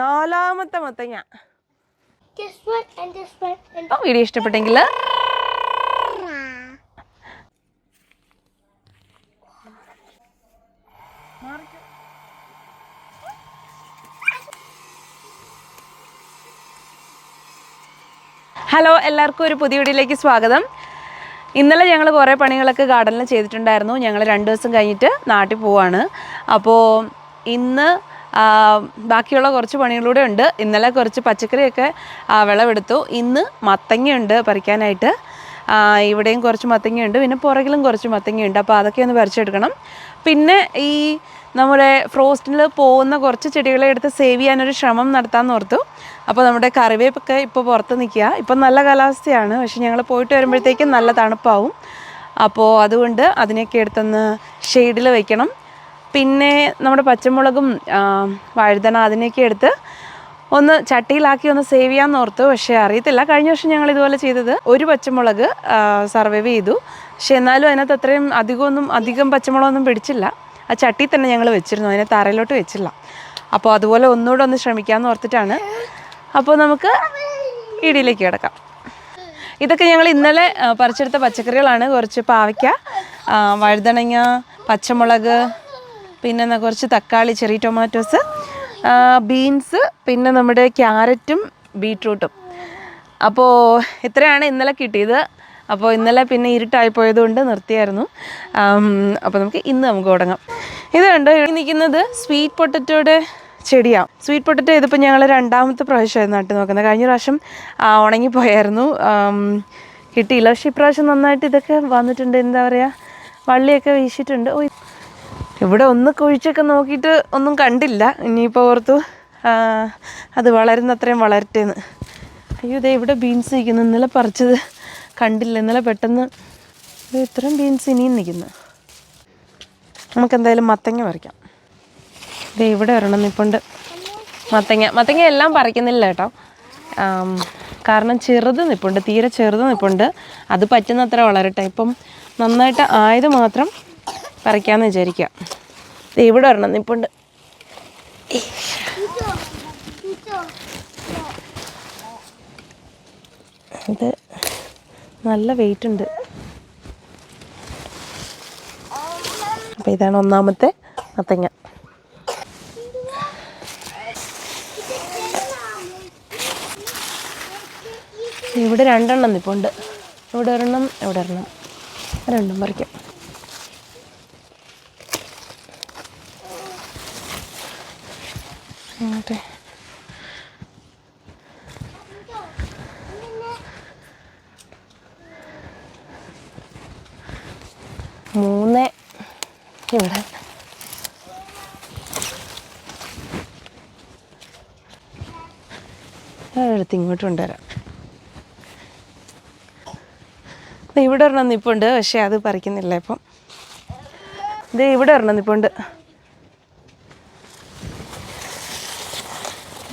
നാലാമത്തെ മത്തങ്ങ. വീഡിയോ ഇഷ്ടപ്പെട്ടെങ്കിൽ ഹലോ എല്ലാവർക്കും ഒരു പുതിയ വീഡിയോയിലേക്ക് സ്വാഗതം. ഇന്നലെ ഞങ്ങൾ കുറേ പണികളൊക്കെ ഗാർഡനിൽ ചെയ്തിട്ടുണ്ടായിരുന്നു. ഞങ്ങൾ രണ്ട് ദിവസം കഴിഞ്ഞിട്ട് നാട്ടിൽ പോവാണ്. അപ്പോൾ ഇന്ന് ബാക്കിയുള്ള കുറച്ച് പണികളൂടെ ഉണ്ട്. ഇന്നലെ കുറച്ച് പച്ചക്കറിയൊക്കെ വിളവെടുത്തു. ഇന്ന് മത്തങ്ങയുണ്ട് പറിക്കാനായിട്ട്. ഇവിടെയും കുറച്ച് മത്തങ്ങയുണ്ട്. പിന്നെ പുറകിലും കുറച്ച് മത്തങ്ങയുണ്ട്. അപ്പോൾ അതൊക്കെ ഒന്ന് പറിച്ചെടുക്കണം. പിന്നെ ഈ നമ്മുടെ ഫ്രോസ്റ്റിൽ പോകുന്ന കുറച്ച് ചെടികളെ എടുത്ത് സേവ് ചെയ്യാനൊരു ശ്രമം നടത്താമെന്ന് ഓർത്തു. അപ്പോൾ നമ്മുടെ കറിവേപ്പൊക്കെ ഇപ്പോൾ പുറത്ത് നിൽക്കുക. ഇപ്പം നല്ല കാലാവസ്ഥയാണ്. പക്ഷെ ഞങ്ങൾ പോയിട്ട് വരുമ്പോഴത്തേക്കും നല്ല തണുപ്പാവും. അപ്പോൾ അതുകൊണ്ട് അതിനെയൊക്കെ എടുത്തൊന്ന് ഷെയ്ഡിൽ വെക്കണം. പിന്നെ നമ്മുടെ പച്ചമുളകും വഴുതന അതിനെയൊക്കെ എടുത്ത് ഒന്ന് ചട്ടിയിലാക്കി ഒന്ന് സേവ് ചെയ്യാമെന്ന് ഓർത്തു. പക്ഷേ അറിയത്തില്ല. കഴിഞ്ഞ വർഷം ഞങ്ങൾ ഇതുപോലെ ചെയ്തത് ഒരു പച്ചമുളക് സർവൈവ് ചെയ്തു. പക്ഷേ എന്നാലും അതിനകത്ത് അത്രയും അധികമൊന്നും അധികം പച്ചമുളകൊന്നും പിടിച്ചില്ല. ആ ചട്ടി തന്നെ ഞങ്ങൾ വെച്ചിരുന്നു. അതിനെ തറയിലോട്ട് വെച്ചില്ല. അപ്പോൾ അതുപോലെ ഒന്നുകൂടെ ഒന്ന് ശ്രമിക്കാമെന്ന് ഓർത്തിട്ടാണ്. അപ്പോൾ നമുക്ക് ഇടിയിലേക്ക് കിടക്കാം. ഇതൊക്കെ ഞങ്ങൾ ഇന്നലെ പറിച്ചെടുത്ത പച്ചക്കറികളാണ്. കുറച്ച് പാവയ്ക്ക വഴുതണങ്ങ പച്ചമുളക് പിന്നെ കുറച്ച് തക്കാളി ചെറിയ ടൊമാറ്റോസ് ബീൻസ് പിന്നെ നമ്മുടെ ക്യാരറ്റും ബീട്രൂട്ടും. അപ്പോൾ ഇത്രയാണ് ഇന്നലെ കിട്ടിയത്. അപ്പോൾ ഇന്നലെ പിന്നെ ഇരുട്ടായി പോയതുകൊണ്ട് നിർത്തിയായിരുന്നു അപ്പോൾ നമുക്ക് ഇന്ന് നമുക്ക് തുടങ്ങാം. ഇത് കണ്ടോ നിൽക്കുന്നത് സ്വീറ്റ് പൊട്ടറ്റോയുടെ ചെടിയാണ് സ്വീറ്റ് പൊട്ടറ്റോ ഇതിപ്പോൾ ഞങ്ങൾ രണ്ടാമത്തെ പ്രാവശ്യമായിരുന്നു നട്ട് നോക്കുന്നത്. കഴിഞ്ഞ പ്രാവശ്യം ഉണങ്ങിപ്പോയായിരുന്നു. കിട്ടിയില്ല. പക്ഷേ ഇപ്രാവശ്യം നന്നായിട്ട് ഇതൊക്കെ വന്നിട്ടുണ്ട്. എന്താ പറയുക വള്ളിയൊക്കെ വീശിയിട്ടുണ്ട്. ഓ ഇവിടെ ഒന്ന് കുഴിച്ചൊക്കെ നോക്കിയിട്ട് ഒന്നും കണ്ടില്ല. ഇനിയിപ്പോൾ ഓർത്തു അത് വളരുന്ന അത്രയും വളരട്ടേന്ന്. അയ്യോ ഇതേ ഇവിടെ ബീൻസ് നിൽക്കുന്നു ഇന്നലെ പറിച്ചത് കണ്ടില്ല. ഇന്നലെ പെട്ടെന്ന് ഇത്രയും ബീൻസ് ഇനിയും നിൽക്കുന്നു നമുക്ക് എന്തായാലും മത്തങ്ങ പറിക്കാം. ഇതേ ഇവിടെ ഒരെണ്ണം നിപ്പുണ്ട്. മത്തങ്ങ മത്തങ്ങ എല്ലാം പറിക്കുന്നില്ല കേട്ടോ. കാരണം ചെറുത് നിപ്പുണ്ട്. തീരെ ചെറുത് നിപ്പുണ്ട്. അത് പറ്റുന്നത്ര വളരട്ടെ. ഇപ്പം നന്നായിട്ട് ആയത് മാത്രം പറിക്കാമെന്ന് വിചാരിക്കുക ഇവിടെ ഒരെണ്ണം നിപ്പുണ്ട് ഇത് നല്ല വെയിറ്റ് ഉണ്ട്. അപ്പോൾ ഇതാണ് ഒന്നാമത്തെ മത്തങ്ങ. ഇവിടെ രണ്ടെണ്ണം നിപ്പുണ്ട് ഇവിടെ ഒരെണ്ണം ഇവിടെ ഒരെണ്ണം. രണ്ടും പറിക്കാം. അങ്ങോട്ടെ മൂന്ന്. ഇവിടെ. എടുത്ത് ഇങ്ങോട്ട് കൊണ്ടുവരാം. ഇവിടെ ഒരെണ്ണം നിപ്പുണ്ട് പക്ഷെ അത് പറിക്കുന്നില്ല ഇപ്പം. ഇത് ഇവിടെ ഒരെണ്ണം നിപ്പുണ്ട്.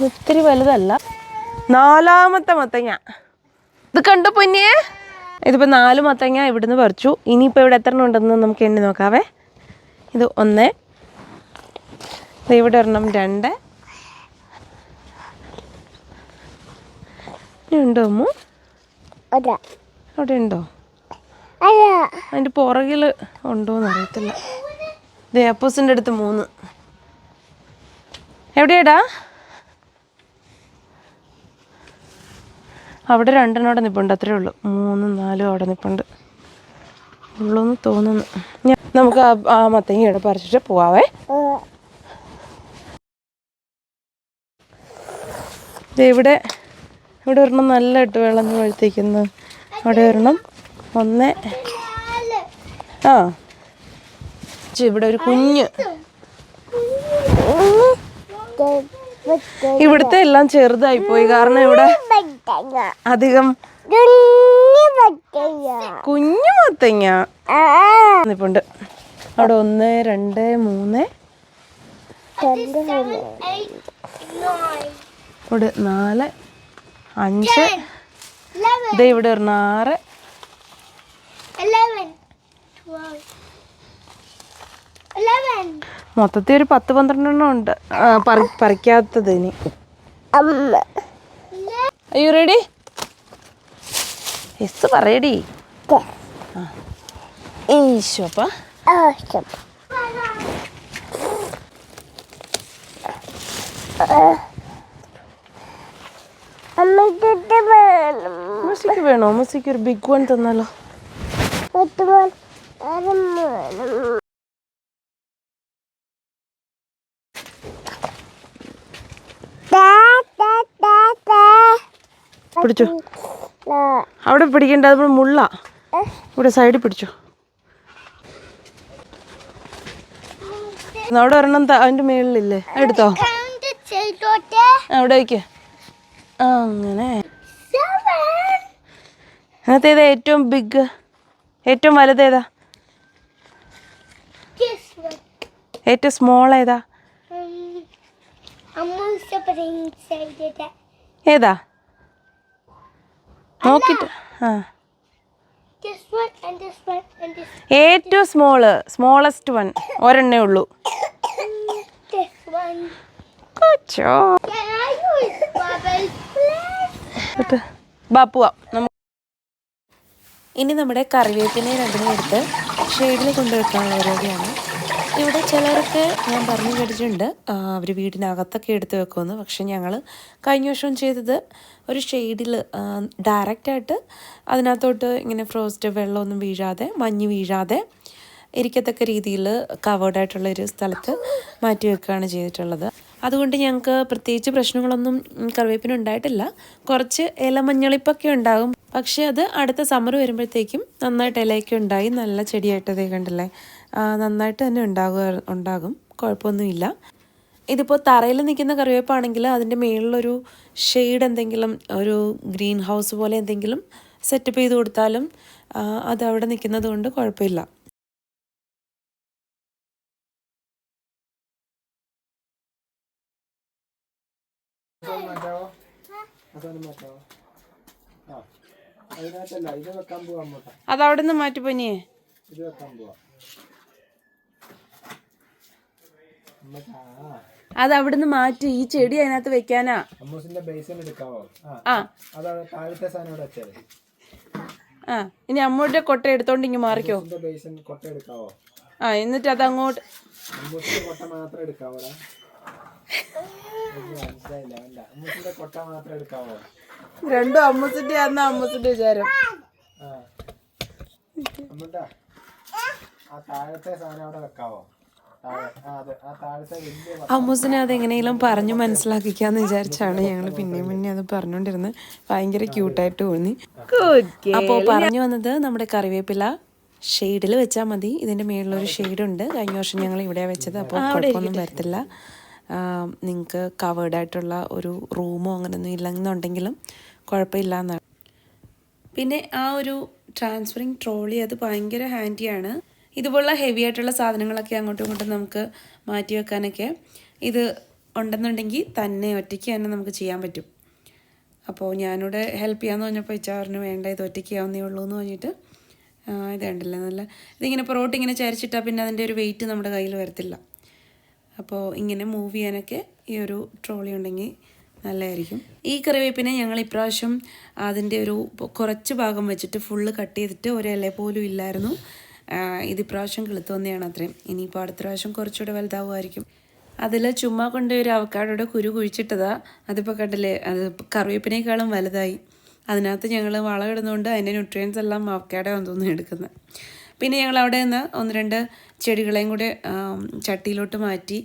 ഒത്തിരി വലുതല്ല. നാലാമത്തെ മത്തങ്ങ. ഇത് കണ്ടു പൊന്നിയെ ഇതിപ്പോൾ നാല് മത്തങ്ങ ഇവിടുന്ന് പറിച്ചു. ഇനിയിപ്പോൾ ഇവിടെ എത്ര ഉണ്ടെന്ന് നമുക്ക് എണ്ണി നോക്കാവേ. ഇത് ഒന്ന്. ഇവിടെ ഒരെണ്ണം രണ്ട്. ഉണ്ടോ അമ്മു. അവിടെ ഉണ്ടോ. അതിന്റെ പുറകിൽ ഉണ്ടോയെന്ന് അറിയത്തില്ല. ദേ അപ്പൂസിന്റെ അടുത്ത് മൂന്ന്. എവിടെയാടാ? അവിടെ രണ്ടെണ്ണം അവിടെ നിൽപ്പുണ്ട് അത്രേ ഉള്ളൂ. മൂന്നും നാലും അവിടെ നിൽപ്പുണ്ട് ഉള്ളൂന്ന് തോന്നുന്നു. ഞാൻ നമുക്ക് ആ മത്തങ്ങ ഇവിടെ പറിച്ചിട്ട് പോവാവേ. ഇവിടെ ഇവിടെ ഒരെണ്ണം നല്ല ഇട്ട് വെള്ളം വഴുത്തേക്കുന്നു അവിടെ ഒരെണ്ണം. ഒന്ന്. ആ. ഇവിടെ ഒരു കുഞ്ഞ്. ഇവിടുത്തെ എല്ലാം ചെറുതായി പോയി. കാരണം ഇവിടെ. അധികം. കുഞ്ഞു മത്തങ്ങ ഇപ്പുണ്ട് നിപ്പുണ്ട് അവിടെ ഒന്ന് രണ്ട് മൂന്ന്. ഇവിടെ നാല് അഞ്ച്. ഇത് ദേ ഇവിടെ ഒരു ആറ്. മൊത്തത്തിൽ ഒരു പത്ത് പന്ത്രണ്ടെണ്ണം ഉണ്ട്. പറിക്കാത്തത് ഇനി. അയ്യോ റെഡി എസ് പറയടി ഈശോ അപ്പ. മുസിക്ക് വേണോ. മുസിക്ക് ഒരു ബിഗ് വൺ തന്നാലോ ഇത് വേണം അത് വേണം Da, da, da, da. പിടിച്ചോ. അവിടെ പിടിക്കണ്ട അത് മുള്ള. ഇവിടെ സൈഡിൽ പിടിച്ചു. അവിടെ ഒരെണ്ണം അതിന്റെ മേളിലില്ലേ? എടുത്തോ. അവിടേക്ക്. അവിടെ വയ്ക്ക് അങ്ങനെ. അതിനകത്ത് ഏതാ ഏറ്റവും ബിഗ് ഏറ്റവും വലുതേതാ ഏതാ? ഏറ്റവും സ്മോൾ ഏതാ? ഏതാ? നോക്കിട്ട്. ആ. ഏറ്റവും സ്മോൾ സ്മോളസ്റ്റ് വൺ ഒരെണ്ണേ ഉള്ളൂ. കൊച്ചോ. ഇനി നമ്മുടെ കറിവേപ്പിനെ രണ്ടിനെ എടുത്ത് ഷെയ്ഡിൽ കൊണ്ടുവെക്കാനുള്ള പരിപാടിയാണ്. ഇവിടെ ചിലർക്ക് ഞാൻ പറഞ്ഞു കേട്ടിട്ടുണ്ട്. അവർ വീടിനകത്തൊക്കെ എടുത്ത് വെക്കുമെന്ന്. പക്ഷെ ഞങ്ങൾ കഴിഞ്ഞ വർഷം ചെയ്തത് ഒരു ഷെയ്ഡിൽ ഡയറക്റ്റായിട്ട് അതിനകത്തോട്ട് ഇങ്ങനെ ഫ്രോസ്റ്റ് വെള്ളമൊന്നും വീഴാതെ മഞ്ഞ് വീഴാതെ ഇരിക്കത്തക്ക രീതിയിൽ കവേർഡായിട്ടുള്ള ഒരു സ്ഥലത്ത് മാറ്റി വെക്കുകയാണ് ചെയ്തിട്ടുള്ളത്. അതുകൊണ്ട് ഞങ്ങൾക്ക് പ്രത്യേകിച്ച് പ്രശ്നങ്ങളൊന്നും കറിവേപ്പിന് ഉണ്ടായിട്ടില്ല. കുറച്ച് ഇല ഇലമഞ്ഞളിപ്പൊക്കെ ഉണ്ടാകും. പക്ഷേ അത് അടുത്ത സമ്മർ വരുമ്പോഴത്തേക്കും നന്നായിട്ട് ഇലയൊക്കെ ഉണ്ടായി നല്ല ചെടിയായിട്ട് കണ്ടില്ലേ? നന്നായിട്ട് തന്നെ ഉണ്ടാകുക ഉണ്ടാകും. കുഴപ്പമൊന്നുമില്ല. ഇതിപ്പോൾ തറയിൽ നിൽക്കുന്ന കറിവേപ്പാണെങ്കിൽ അതിന്റെ മുകളിലൊരു ഷെയ്ഡ് എന്തെങ്കിലും ഒരു ഗ്രീൻ ഹൗസ് പോലെ എന്തെങ്കിലും സെറ്റപ്പ് ചെയ്ത് കൊടുത്താലും അത് അവിടെ നിൽക്കുന്നത് കൊണ്ട് കുഴപ്പമില്ല. അതിനകത്തല്ല ഇത് വെക്കാൻ പോവാ അങ്ങോട്ടാ. അത് അവിടെ നിന്ന് മാറ്റി പനിയേ ഇത് വെക്കാൻ പോവാ. അമ്മക്കാ അത്. അവിടുന്ന് മാറ്റി ഈ ചെടി അതിനകത്ത് വെക്കാനാ. ആ. ഇനി അമ്മൂടെ കൊട്ട എടുത്തോണ്ട് ഇങ്ങ് മാറിക്കോ. ആ എന്നിട്ട് അത് അങ്ങോട്ട് രണ്ടും അമ്മൂസിന്റെ ആന്ന് അമ്മൂസിന്റെ വിചാരം. ആ താഴത്തെ സാധനം അവിടെ വെക്കാവോ? അമ്മൂസിനെ അതെങ്ങനെയെങ്കിലും പറഞ്ഞു മനസ്സിലാക്കിക്കാന്ന് വിചാരിച്ചാണ് ഞങ്ങൾ പിന്നെയും പിന്നെ അത് പറഞ്ഞുകൊണ്ടിരുന്നത് ഭയങ്കര ക്യൂട്ടായിട്ട് തോന്നി. അപ്പോൾ പറഞ്ഞു വന്നത് നമ്മുടെ കറിവേപ്പില ഷെയ്ഡിൽ വെച്ചാൽ മതി. ഇതിന്റെ മേളിലൊരു ഷെയ്ഡ് ഉണ്ട് കഴിഞ്ഞ വർഷം ഞങ്ങൾ ഇവിടെ വെച്ചത് അപ്പോൾ കുഴപ്പമൊന്നും വരത്തില്ല. നിങ്ങൾക്ക് കവേർഡ് ആയിട്ടുള്ള ഒരു റൂമോ അങ്ങനെയൊന്നും ഇല്ലെന്നുണ്ടെങ്കിലും കുഴപ്പമില്ല എന്നാണ് പിന്നെ ആ ഒരു ട്രാൻസ്ഫറിങ് ട്രോളി അത് ഭയങ്കര ഹാൻഡിയാണ് ഇതുപോലുള്ള ഹെവി ആയിട്ടുള്ള സാധനങ്ങളൊക്കെ അങ്ങോട്ടും ഇങ്ങോട്ടും നമുക്ക് മാറ്റി വെക്കാനൊക്കെ ഇത് ഉണ്ടെന്നുണ്ടെങ്കിൽ തന്നെ ഒറ്റയ്ക്ക് തന്നെ നമുക്ക് ചെയ്യാൻ പറ്റും. അപ്പോൾ ഞാനിവിടെ ഹെൽപ്പ് ചെയ്യാമെന്ന് പറഞ്ഞപ്പോൾ ഇച്ച പറഞ്ഞു വേണ്ട ഇത് ഒറ്റയ്ക്ക് ചെയ്യാവുന്നേ ഉള്ളൂ എന്ന് പറഞ്ഞിട്ട് ഇത് കണ്ടില്ലേ നല്ല ഇതിങ്ങനെ പൊറോട്ട ഇങ്ങനെ ചരിച്ചിട്ടാൽ പിന്നെ അതിന്റെ ഒരു വെയിറ്റ് നമ്മുടെ കയ്യിൽ വരത്തില്ല. അപ്പോൾ ഇങ്ങനെ മൂവ് ചെയ്യാനൊക്കെ ഈ ഒരു ട്രോളി ഉണ്ടെങ്കിൽ നല്ലതായിരിക്കും. ഈ കറിവേപ്പിനെ ഞങ്ങൾ ഇപ്രാവശ്യം അതിന്റെ ഒരു കുറച്ച് ഭാഗം വെച്ചിട്ട് ഫുള്ള് കട്ട് ചെയ്തിട്ട് ഒരു ഇല പോലും ഇല്ലായിരുന്നു. ഇത് ഇപ്രാവശ്യം കിളുത്തു വന്നെയാണ് അത്രയും. ഇനിയിപ്പോൾ അടുത്ത പ്രാവശ്യം കുറച്ചുകൂടെ വലുതാവുമായിരിക്കും. അതിൽ ചുമ്മാ കൊണ്ട് ഒരു അവക്കാടോടെ കുരു കുഴിച്ചിട്ടതാ. അതിപ്പോൾ കണ്ടില്ലേ അത് കറിവേപ്പിനേക്കാളും വലുതായി. അതിനകത്ത് ഞങ്ങൾ വളം ഇടുന്നതുകൊണ്ട് അതിന്റെ ന്യൂട്രിയൻസ് എല്ലാം അവക്കാടെ തോന്നുന്നു എടുക്കുന്നത് പിന്നെ ഞങ്ങൾ അവിടെ നിന്ന് ഒന്ന് രണ്ട് ചെടികളെയും കൂടെ ചട്ടിയിലോട്ട് മാറ്റി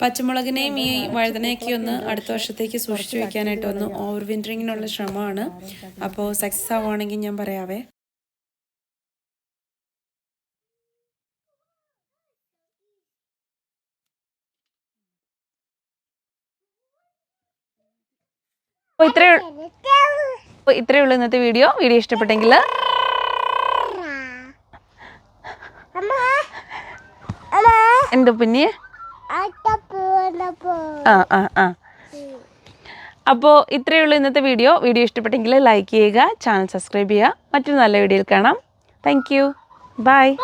പച്ചമുളകിനെയും ഈ വഴുതനയൊക്കെ ഒന്ന് അടുത്ത വർഷത്തേക്ക് സൂക്ഷിച്ചു വെക്കാനായിട്ട് ഒന്ന് ഓവർ വിന്ററിങ്ങിനുള്ള ശ്രമമാണ്. അപ്പോൾ സക്സസ് ആവുകയാണെങ്കിൽ ഞാൻ പറയാവേ. ഇത്രേ ഇത്രയേ ഉള്ളൂ. ഇന്നത്തെ വീഡിയോ. വീഡിയോ ഇഷ്ടപ്പെട്ടെങ്കിൽ എന്തോ പിന്നെ ആ ആ ആ. അപ്പോൾ ഇത്രയേ ഉള്ളൂ ഇന്നത്തെ വീഡിയോ. വീഡിയോ ഇഷ്ടപ്പെട്ടെങ്കിൽ ലൈക്ക് ചെയ്യുക ചാനൽ സബ്സ്ക്രൈബ് ചെയ്യുക. മറ്റൊരു നല്ല വീഡിയോയിൽ കാണാം. Thank you. ബൈ.